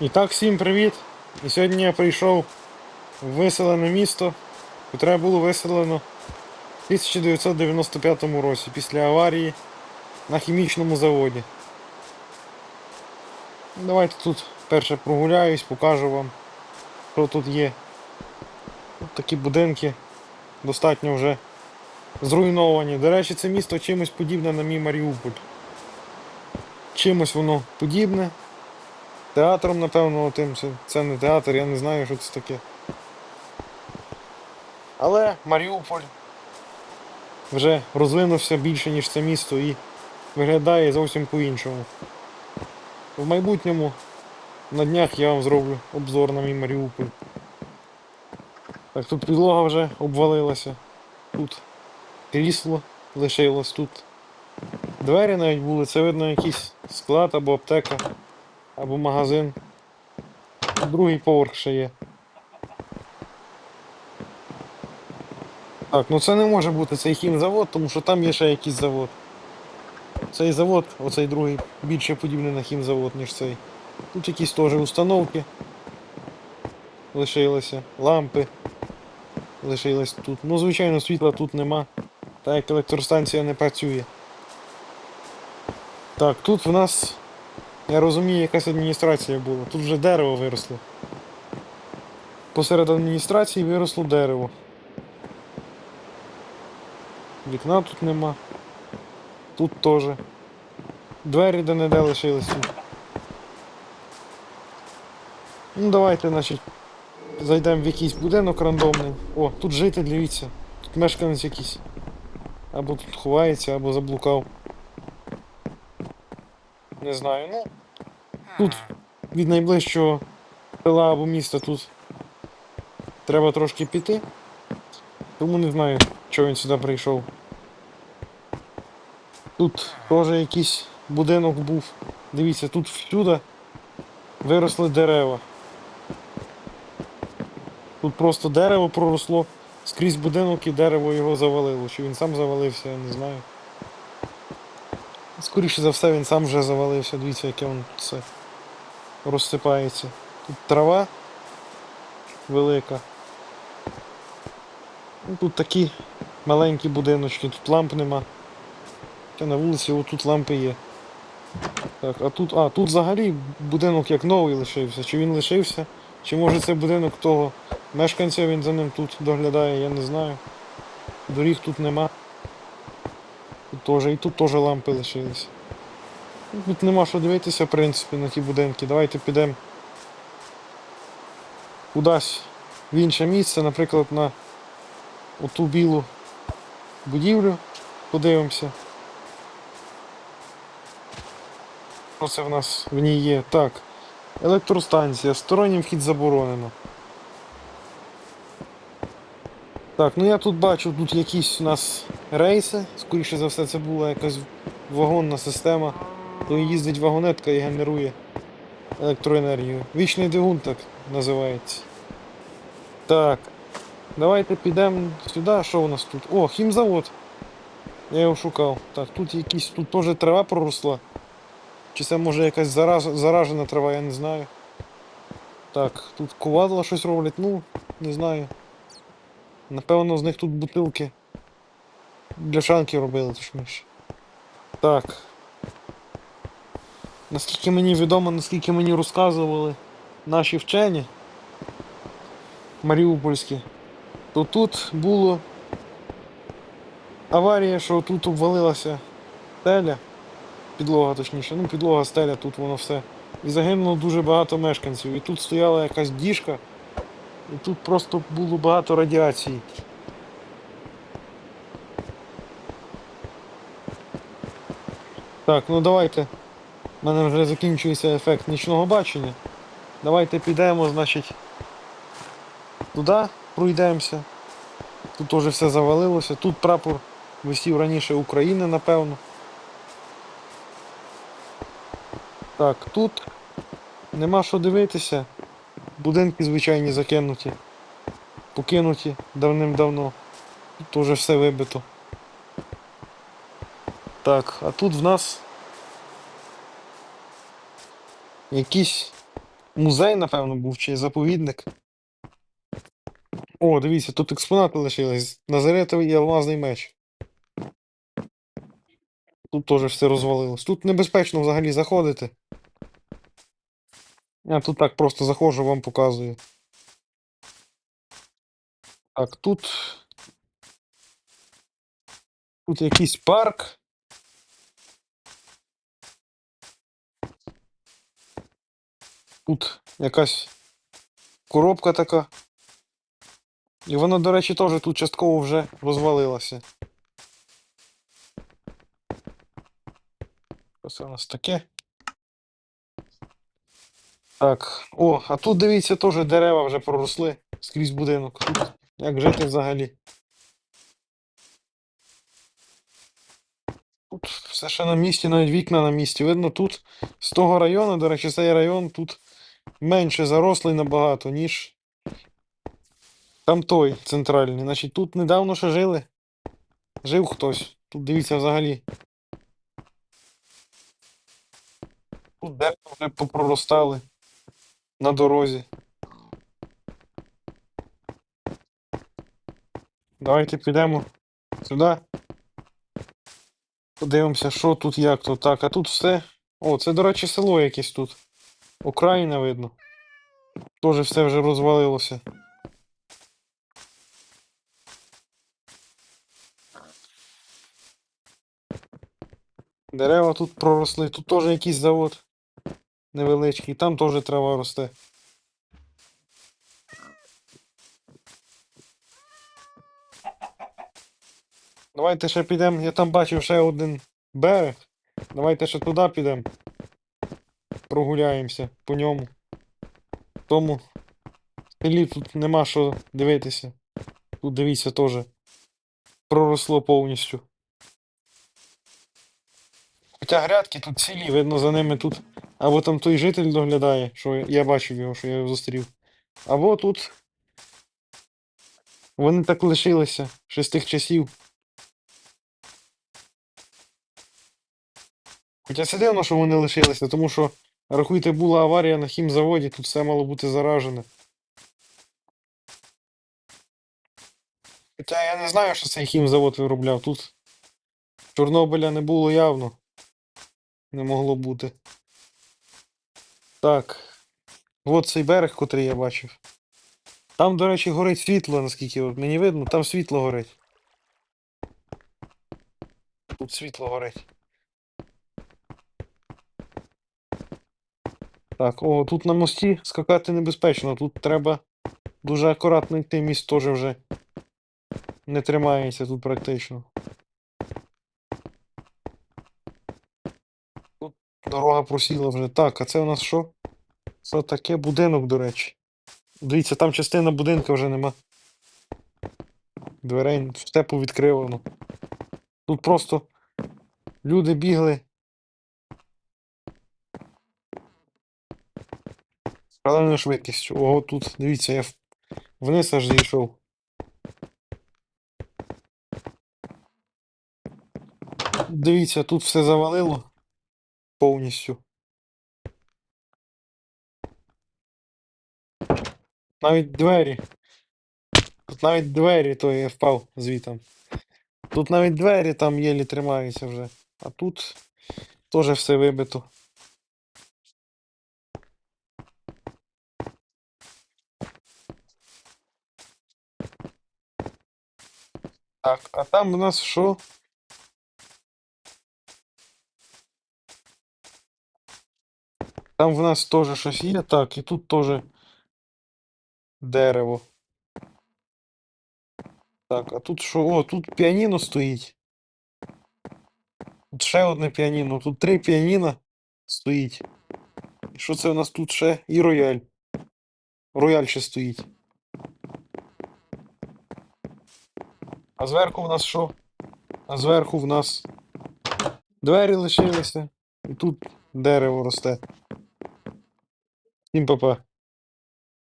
І так, всім привіт! І сьогодні я прийшов в виселене місто, яке було виселено в 1995 році після аварії на хімічному заводі. Давайте тут перше прогуляюсь, покажу вам, що тут є. Тут такі будинки достатньо вже зруйновані. До речі, це місто чимось подібне на мій Маріуполь. Чимось воно подібне. Театром, напевно, тим це, це не театр, я не знаю, що це таке. Але Маріуполь вже розвинувся більше, ніж це місто і виглядає зовсім по-іншому. В майбутньому на днях я вам зроблю обзор на мій Маріуполь. Так, тут підлога вже обвалилася. Тут крісло лишилось, тут двері навіть були, це видно якийсь склад або аптека або магазин. Другий поверх ще є. Так, ну це не може бути цей хімзавод, тому що там є ще якийсь завод. Цей завод, оцей другий, більше подібний на хімзавод, ніж цей. Тут якісь теж установки лишилися, лампи лишились тут. Ну, звичайно, світла тут нема, так як електростанція не працює. Так, тут в нас я розумію, якась адміністрація була. Тут вже дерево виросло. Посеред адміністрації виросло дерево. Вікна тут нема. Тут теж. Двері де не де лишились тут. Ну давайте, значить, зайдемо в якийсь будинок рандомний. О, тут житель, дивіться. Тут мешканець якийсь. Або тут ховається, або заблукав. Не знаю, ну. Тут від найближчого села або міста тут треба трошки піти. Тому не знаю, чого він сюди прийшов. Тут теж якийсь будинок був. Дивіться, тут всюди виросли дерева. Тут просто дерево проросло скрізь будинок і дерево його завалило. Чи він сам завалився, я не знаю. Скоріше за все він сам вже завалився, дивіться, яке воно тут все розсипається. Тут трава велика. Ну, тут такі маленькі будиночки, тут ламп нема. Та на вулиці отут лампи є. Так, а тут, а, тут взагалі будинок як новий лишився. Чи він лишився? Чи може це будинок того мешканця, він за ним тут доглядає, я не знаю. Доріг тут нема. Тут теж, і тут теж лампи лишились. Тут нема що дивитися, в принципі, на ті будинки. Давайте підемо кудись в інше місце, наприклад, на оту білу будівлю. Подивимося. Це в нас в ній є? Так. Електростанція. Сторонній вхід заборонено. Так, ну я тут бачу, тут якісь у нас рейси. Скоріше за все, це була якась вагонна система. То їздить вагонетка і генерує електроенергію. Вічний двигун так називається. Так. Давайте підемо сюди. Що у нас тут? О, хімзавод. Я його шукав. Так, тут якісь, тут теж трава проросла. Чи це може якась зараз, заражена трава, я не знаю. Так, тут ковадла щось роблять, ну, не знаю. Напевно, з них тут бутилки. Бляшанки робили, точніше. Так. Наскільки мені відомо, наскільки мені розказували наші вчені маріупольські, то тут було аварія, що тут обвалилася стеля, підлога точніше, ну підлога стеля, тут воно все. І загинуло дуже багато мешканців. І тут стояла якась діжка, і тут просто було багато радіації. Так, ну давайте. У мене вже закінчується ефект нічного бачення. Давайте підемо, значить, туди пройдемося. Тут теж все завалилося. Тут прапор висів раніше України, напевно. Так, тут нема що дивитися. Будинки звичайні закинуті. Покинуті давним-давно. Тут теж все вибито. Так, а тут в нас якісь музей, напевно, був, чи заповідник. О, дивіться, тут експонати лишились. Назаретовий і алмазний меч. Тут теж все розвалилось. Тут небезпечно взагалі заходити. Я тут так просто заходжу, вам показую. Так, тут. Тут якийсь парк. Тут якась коробка така. І вона, до речі, теж тут частково вже розвалилася. Це у нас таке? Так. О, а тут дивіться, теж дерева вже проросли скрізь будинок. Тут як жити взагалі? Тут все ще на місці, навіть вікна на місці. Видно, тут з того району, до речі, цей район тут менше зарослий набагато, ніж там той центральний. Значить, тут недавно ще жили. Жив хтось. Тут дивіться взагалі. Тут дерева вже попроростали на дорозі. Давайте підемо сюди. Подивимося, що тут, як тут. Так, а тут все. О, це, до речі, село якесь тут. Окраїна видно. Тоже все вже розвалилося. Дерева тут проросли. Тут теж якийсь завод невеличкий. Там теж трава росте. Давайте ще підемо. Я там бачив ще один берег. Давайте ще туди підемо. Прогуляємося по ньому. Тому в селі тут нема що дивитися. Тут дивіться теж. Проросло повністю. Хоча грядки тут цілі, видно за ними тут. Або там той житель доглядає, що я- бачив його, що я його зустрів. Або тут. Вони так лишилися ще з тих часів. Хоча це дивно, що вони лишилися, тому що, рахуйте, була аварія на хімзаводі, тут все мало бути заражене. Хоча я не знаю, що цей хімзавод виробляв. Тут Чорнобиля не було явно. Не могло бути. Так. От цей берег, котрий я бачив. Там, до речі, горить світло, наскільки от мені видно, там світло горить. Тут світло горить. Так, о, тут на мості скакати небезпечно. Тут треба дуже акуратно йти, міст теж вже не тримається тут практично. Тут дорога просіла вже. Так, а це у нас що? Це таке будинок, до речі. Дивіться, там частина будинка вже нема. Дверей все повідкривано. Тут просто люди бігли. З шаленою швидкістю. Ого, тут, дивіться, я вниз аж зійшов. Дивіться, тут все завалило повністю. Навіть двері. Тут навіть двері, то я впав звітом. Тут навіть двері там єлі тримаються вже. А тут теж все вибито. Так, а там у нас що? Там в нас теж щось є, так, і тут теж дерево. Так, а тут що? О, тут піаніно стоїть. Тут ще одне піаніно. Тут три піаніна стоїть. І що це у нас тут ще? І рояль. Рояль ще стоїть. А зверху в нас що? А зверху в нас двері лишилися. І тут дерево росте. Всім па-па.